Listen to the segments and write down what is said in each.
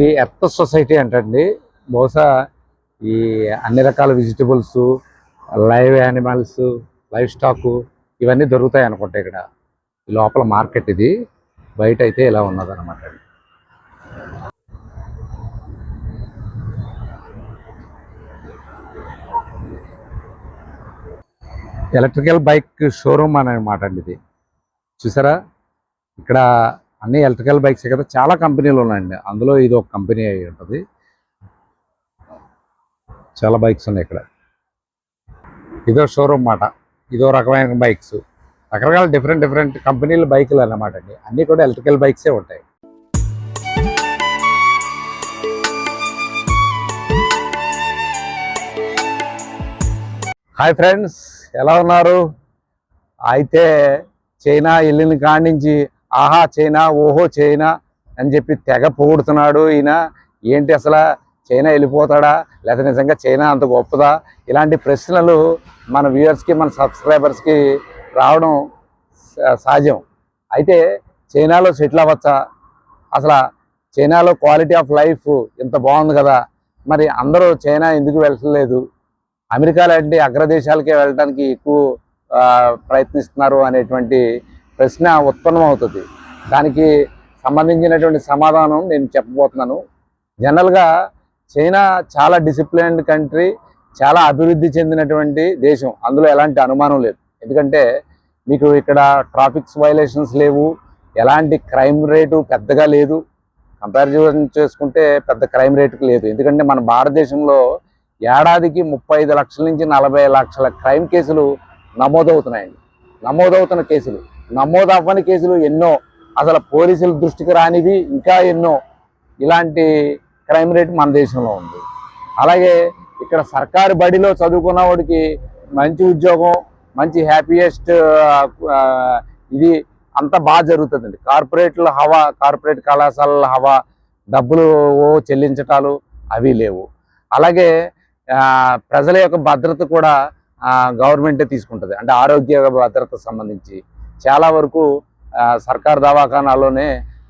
ఈ earth society అంటండి. బహుశా ఈ అన్ని రకాల vegetables live animals livestock ఇవన్నీ దొరుకుతాయి అనుకుంటా ఇక్కడ. ఈ లోపల మార్కెట్ ఇది. బయట అయితే ఇలా ఉన్నదన్నమాట ఎలక్ట్రికల్ బైక్ షోరూమ్ అనమాట అండి ఇది. చూసారా? ఇక్కడ అన్ని ఎలక్ట్రికల్ బైక్స్ కదా చాలా కంపెనీలు ఉన్నాయండి. అందులో ఇది ఒక కంపెనీ అయి ఉంటుంది. చాలా బైక్స్ ఉన్నాయి ఇక్కడ. ఇదో షోరూమ్ మాట ఇదో రకమైన బైక్స్. రకరకాల డిఫరెంట్ డిఫరెంట్ కంపెనీల బైకులు అన్నమాట అండి. అన్నీ కూడా ఎలక్ట్రికల్ బైక్సే ఉంటాయి. హాయ్ ఫ్రెండ్స్ ఎలా ఉన్నారు? అయితే చైనా వెళ్ళిన కాడి నుంచి ఆహా చైనా ఓహో చైనా అని చెప్పి తెగ పొగుడుతున్నాడు ఈయన. ఏంటి అసలు చైనా వెళ్ళిపోతాడా? లేదా నిజంగా చైనా అంత గొప్పదా? ఇలాంటి ప్రశ్నలు మన వ్యూవర్స్కి మన సబ్స్క్రైబర్స్కి రావడం స- సహజం. అయితే చైనాలో సెటిల్ అవ్వచ్చా? అసలు చైనాలో క్వాలిటీ ఆఫ్ లైఫ్ ఇంత బాగుంది కదా? మరి అందరూ చైనా ఎందుకు వెళ్ళట్లేదు అమెరికా లాంటి అగ్రదేశాలకే వెళ్ళడానికి ఎక్కువ ప్రయత్నిస్తున్నారు అనేటువంటి ప్రశ్న ఉత్పన్నం అవుతుంది దానికి సంబంధించినటువంటి సమాధానం నేను చెప్పబోతున్నాను. జనరల్గా చైనా చాలా డిసిప్లైన్డ్ కంట్రీ చాలా అభివృద్ధి చెందినటువంటి దేశం. అందులో ఎలాంటి అనుమానం లేదు. ఎందుకంటే మీకు ఇక్కడ ట్రాఫిక్స్ వైలేషన్స్ లేవు. ఎలాంటి క్రైమ్ రేటు పెద్దగా లేదు. కంపారిజన్ చేసుకుంటే పెద్ద క్రైమ్ రేటుకు లేదు. ఎందుకంటే మన భారతదేశంలో ఏడాదికి ముప్పై ఐదు లక్షల నుంచి నలభై లక్షల క్రైమ్ కేసులు నమోదవుతున్నాయండి. నమోదవుతున్న కేసులు. నమోదు అవ్వని కేసులు ఎన్నో అసలు పోలీసుల దృష్టికి రానివి ఇంకా ఎన్నో ఇలాంటి క్రైమ్ రేట్ మన దేశంలో ఉంది. అలాగే ఇక్కడ సర్కారు బడిలో చదువుకున్న వాడికి మంచి ఉద్యోగం మంచి హ్యాపీయెస్ట్ ఇది అంతా బాగా జరుగుతుందండి. కార్పొరేట్ల హవా కార్పొరేట్ కళాశాలల హవా డబ్బులు చెల్లించటాలు అవి లేవు. అలాగే ప్రజల యొక్క భద్రత కూడా గవర్నమెంటే తీసుకుంటుంది. అంటే ఆరోగ్య భద్రత సంబంధించి చాలా వరకు సర్కార్ దవాఖానాల్లోనే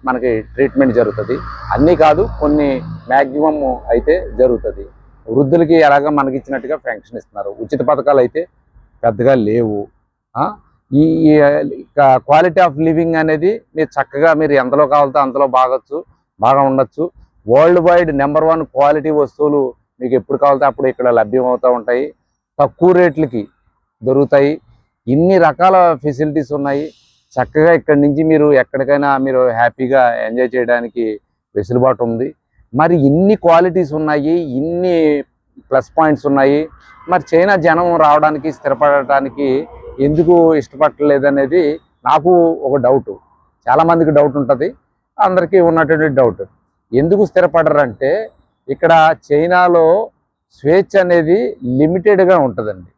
మనకి ట్రీట్మెంట్ జరుగుతుంది. అన్నీ కాదు కొన్ని మ్యాక్సిమం అయితే జరుగుతుంది. వృద్ధులకి ఎలాగ మనకి ఇచ్చినట్టుగా పెన్షన్ ఇస్తున్నారు. ఉచిత పథకాలు అయితే పెద్దగా లేవు. ఈ క్వాలిటీ ఆఫ్ లివింగ్ అనేది మీరు చక్కగా మీరు ఎంతలో కావాలితే అంతలో బాగొచ్చు బాగా ఉండొచ్చు. World wide number one quality వస్తువులు మీకు ఎప్పుడు కావాలితే అప్పుడు ఇక్కడ లభ్యం అవుతూ ఉంటాయి. తక్కువ రేట్లకి దొరుకుతాయి. ఇన్ని రకాల ఫెసిలిటీస్ ఉన్నాయి. చక్కగా ఇక్కడి నుంచి మీరు ఎక్కడికైనా మీరు హ్యాపీగా ఎంజాయ్ చేయడానికి వెసులుబాటు ఉంది. మరి ఇన్ని క్వాలిటీస్ ఉన్నాయి ఇన్ని ప్లస్ పాయింట్స్ ఉన్నాయి. మరి చైనా జనం రావడానికి స్థిరపడటానికి ఎందుకు ఇష్టపడలేదనేది నాకు ఒక డౌట్ చాలామందికి డౌట్ ఉంటుంది. అందరికీ ఉన్నటువంటి డౌట్ ఎందుకు స్థిరపడరంటే ఇక్కడ చైనాలో స్వేచ్ఛ అనేది లిమిటెడ్గా ఉంటుందండి.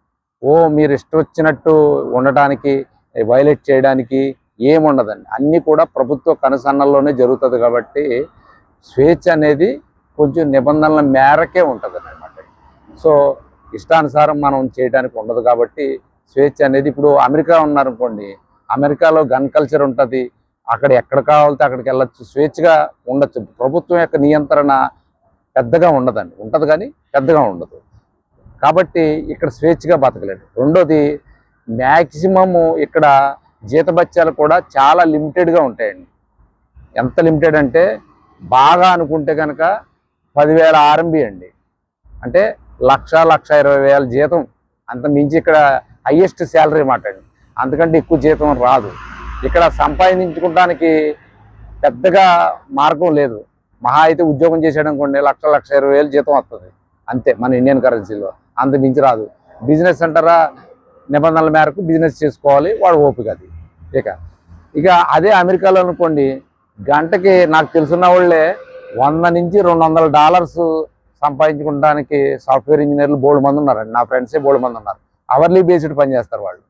ఓ మీరు ఇష్టం వచ్చినట్టు ఉండటానికి వైలెట్ చేయడానికి ఏముండదండి. అన్నీ కూడా ప్రభుత్వ కనుసన్నల్లోనే జరుగుతుంది కాబట్టి స్వేచ్ఛ అనేది కొంచెం నిబంధనల మేరకే ఉంటుంది అనమాట సో ఇష్టానుసారం మనం చేయడానికి ఉండదు కాబట్టి స్వేచ్ఛ అనేది ఇప్పుడు అమెరికా ఉన్నారనుకోండి అమెరికాలో గన్ కల్చర్ ఉంటుంది అక్కడ ఎక్కడ కావాలితే అక్కడికి వెళ్ళచ్చు స్వేచ్ఛగా ఉండొచ్చు. ప్రభుత్వం యొక్క నియంత్రణ పెద్దగా ఉండదండి. ఉంటుంది కానీ పెద్దగా ఉండదు. కాబట్టి ఇక్కడ స్వేచ్ఛగా బతకలేదు. రెండోది మ్యాక్సిమము ఇక్కడ జీతభత్యాలు కూడా చాలా లిమిటెడ్గా ఉంటాయండి. ఎంత లిమిటెడ్ అంటే బాగా అనుకుంటే కనుక పదివేల ఆర్ఎంబి అండి. అంటే లక్ష లక్ష ఇరవై వేల జీతం. అంత మించి ఇక్కడ హయ్యెస్ట్ శాలరీ మాట అండి. అంతకంటే ఎక్కువ జీతం రాదు. ఇక్కడ సంపాదించుకోవడానికి పెద్దగా మార్గం లేదు. మహా అయితే ఉద్యోగం చేసాడు అనుకోండి లక్ష లక్ష ఇరవై వేలు జీతం వస్తుంది. అంతే మన ఇండియన్ కరెన్సీలో అంత మించి రాదు. బిజినెస్ అంటారా నిబంధనల మేరకు బిజినెస్ చేసుకోవాలి వాడు ఓపిక అది. ఇక ఇక అదే అమెరికాలో అనుకోండి గంటకి నాకు తెలుసున్న వాళ్ళే వంద నుంచి రెండు వందల డాలర్స్ సంపాదించుకోవడానికి సాఫ్ట్వేర్ ఇంజనీర్లు బోల్డ్ మంది ఉన్నారండి. నా ఫ్రెండ్సే బోల్డ్ మంది ఉన్నారు. అవర్లీ బేస్డ్ పనిచేస్తారు వాళ్ళు.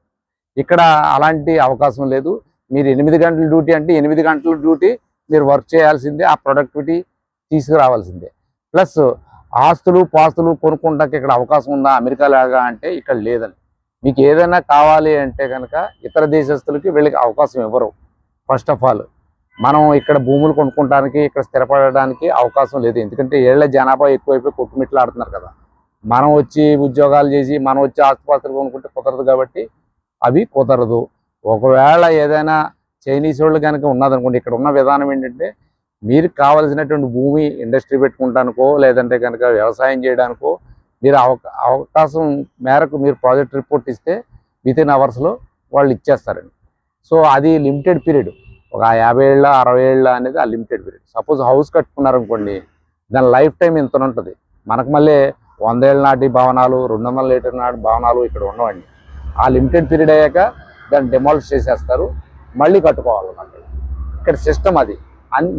ఇక్కడ అలాంటి అవకాశం లేదు. మీరు ఎనిమిది గంటల డ్యూటీ అంటే ఎనిమిది గంటల డ్యూటీ మీరు వర్క్ చేయాల్సిందే ఆ ప్రొడక్టివిటీ తీసుకురావాల్సిందే. ప్లస్ ఆస్తులు పాస్తులు కొనుక్కోవడానికి ఇక్కడ అవకాశం ఉందా? అమెరికా లాగా అంటే ఇక్కడ లేదని. మీకు ఏదైనా కావాలి అంటే కనుక ఇతర దేశస్తులకి వీళ్ళకి అవకాశం ఇవ్వరు. ఫస్ట్ ఆఫ్ ఆల్ మనం ఇక్కడ భూములు కొనుక్కోవడానికి ఇక్కడ స్థిరపడడానికి అవకాశం లేదు. ఎందుకంటే ఏళ్ళ జనాభా ఎక్కువైపోయి కొట్టుమిట్లాడుతున్నారు కదా. మనం వచ్చి ఉద్యోగాలు చేసి మనం వచ్చి ఆసుపత్రులు కొనుక్కుంటే కుదరదు కాబట్టి అవి కుదరదు. ఒకవేళ ఏదైనా చైనీస్ వాళ్ళు కనుక ఉన్నదనుకోండి ఇక్కడ ఉన్న విధానం ఏంటంటే మీరు కావలసినటువంటి భూమి ఇండస్ట్రీ పెట్టుకుంటానికో లేదంటే కనుక వ్యవసాయం చేయడానికో మీరు అవకాశం మేరకు మీరు ప్రాజెక్ట్ రిపోర్ట్ ఇస్తే విత్ ఇన్ అవర్స్లో వాళ్ళు ఇచ్చేస్తారండి. సో అది లిమిటెడ్ పీరియడ్. ఒక యాభై ఏళ్ళ అరవై ఏళ్ళ అనేది ఆ లిమిటెడ్ పీరియడ్. సపోజ్ హౌస్ కట్టుకున్నారనుకోండి దాని లైఫ్ టైం ఇంత ఉంటుంది? మనకు మళ్ళీ వందేళ్ళ నాటి భవనాలు రెండు వందల లీటర్ నాటి భవనాలు ఇక్కడ ఉండవండి. ఆ లిమిటెడ్ పీరియడ్ అయ్యాక దాన్ని డెమాలిష్ చేసేస్తారు. మళ్ళీ కట్టుకోవాలన్నమాట. ఇక్కడ సిస్టమ్ అది.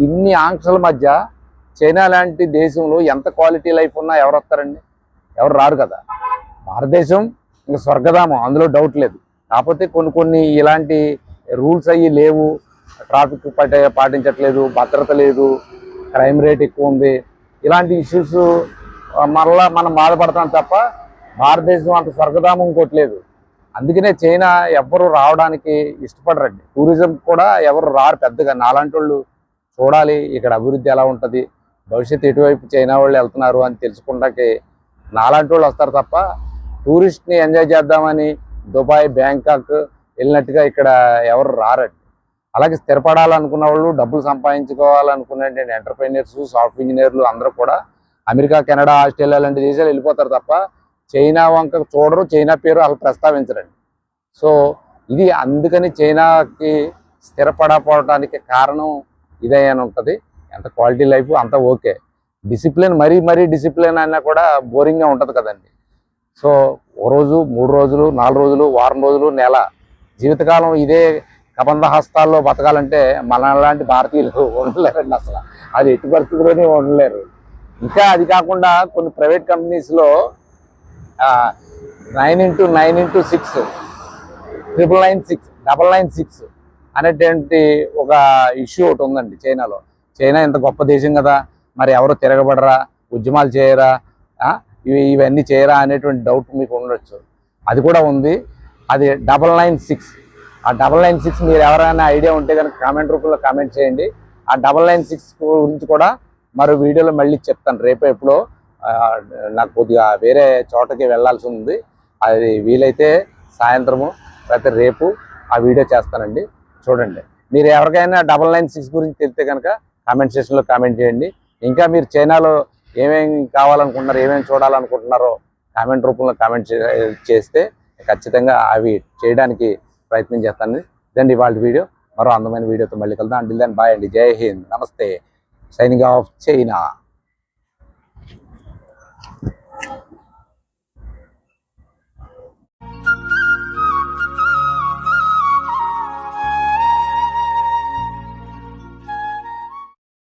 ఇన్ని ఆంక్షల మధ్య చైనా లాంటి దేశంలో ఎంత క్వాలిటీ లైఫ్ ఉన్నా ఎవరు వస్తారండి? ఎవరు రారు కదా. భారతదేశం ఇంకా స్వర్గధామం అందులో డౌట్ లేదు. కాకపోతే కొన్ని కొన్ని ఇలాంటి రూల్స్ అయ్యి లేవు. ట్రాఫిక్ పాటించట్లేదు భద్రత లేదు క్రైమ్ రేట్ ఎక్కువ ఉంది. ఇలాంటి ఇష్యూస్ మరలా మనం బాధపడతాం తప్ప భారతదేశం అంత స్వర్గధామం ఇంకోట్లేదు అందుకనే చైనా ఎవ్వరు రావడానికి ఇష్టపడరండి. టూరిజం కూడా ఎవరు రారు పెద్దగా. నాలాంటి వాళ్ళు చూడాలి ఇక్కడ అభివృద్ధి ఎలా ఉంటుంది భవిష్యత్తు ఎటువైపు చైనా వాళ్ళు వెళ్తున్నారు అని తెలుసుకుంటాకి నాలాంటి వాళ్ళు వస్తారు తప్ప టూరిస్ట్ని ఎంజాయ్ చేద్దామని దుబాయ్ బ్యాంకాక్ వెళ్ళినట్టుగా ఇక్కడ ఎవరు రారండి. అలాగే స్థిరపడాలనుకున్న వాళ్ళు డబ్బులు సంపాదించుకోవాలనుకున్నటువంటి ఎంటర్ప్రైనర్స్ సాఫ్ట్ ఇంజనీర్లు అందరూ కూడా అమెరికా కెనడా ఆస్ట్రేలియా లాంటి దేశాలు వెళ్ళిపోతారు తప్ప చైనా వంక చూడరు చైనా పేరు వాళ్ళు ప్రస్తావించరండి. సో ఇది అందుకని చైనాకి స్థిరపడపోవటానికి కారణం ఇదే అని ఉంటుంది ఎంత క్వాలిటీ లైఫ్ అంతా ఓకే. డిసిప్లిన్ మరీ మరీ డిసిప్లిన్ అయినా కూడా బోరింగ్గా ఉంటుంది కదండి. సో ఓ రోజు మూడు రోజులు నాలుగు రోజులు వారం రోజులు నెల జీవితకాలం ఇదే కబంధ హస్తాల్లో బతకాలంటే మన లాంటి భారతీయులు ఉండలేరండి అసలు. అది ఎట్టి పరిస్థితుల్లోనే ఉండలేరు. ఇంకా అది కాకుండా కొన్ని ప్రైవేట్ కంపెనీస్లో nine into nine into six triple nine six double nine six అనేటువంటి ఒక ఇష్యూ ఒకటి ఉందండి చైనాలో. చైనా ఇంత గొప్ప దేశం కదా మరి ఎవరు తిరగబడరా ఉద్యమాలు చేయరా ఇవి ఇవన్నీ చేయరా అనేటువంటి డౌట్ మీకు ఉండొచ్చు. అది కూడా ఉంది. అది డబల్ నైన్ సిక్స్ ఆ డబల్ నైన్ సిక్స్ మీరు ఎవరైనా ఐడియా ఉంటే కనుక కామెంట్ రూపంలో కామెంట్ చేయండి. ఆ డబల్ నైన్ సిక్స్ గురించి కూడా మరో వీడియోలో మళ్ళీ చెప్తాను. రేపు ఎప్పుడో నాకు కొద్దిగా వేరే చోటకి వెళ్ళాల్సి ఉంది. అది వీలైతే సాయంత్రము లేకపోతే రేపు ఆ వీడియో చేస్తానండి. చూడండి. మీరు ఎవరికైనా డబల్ నైన్ సిక్స్ గురించి తెలిస్తే కనుక కామెంట్ సెక్షన్లో కామెంట్ చేయండి. ఇంకా మీరు చైనాలో ఏమేమి కావాలనుకుంటున్నారు ఏమేమి చూడాలనుకుంటున్నారో కామెంట్ రూపంలో కామెంట్ చేస్తే ఖచ్చితంగా అవి చేయడానికి ప్రయత్నం చేస్తాను. ఇదండి ఇవాళ వీడియో. మరో అందమైన వీడియోతో మళ్ళీ కలుద్దాం. అండి దాన్ని బాయ్ అండి. జై హింద్. నమస్తే. Signing off China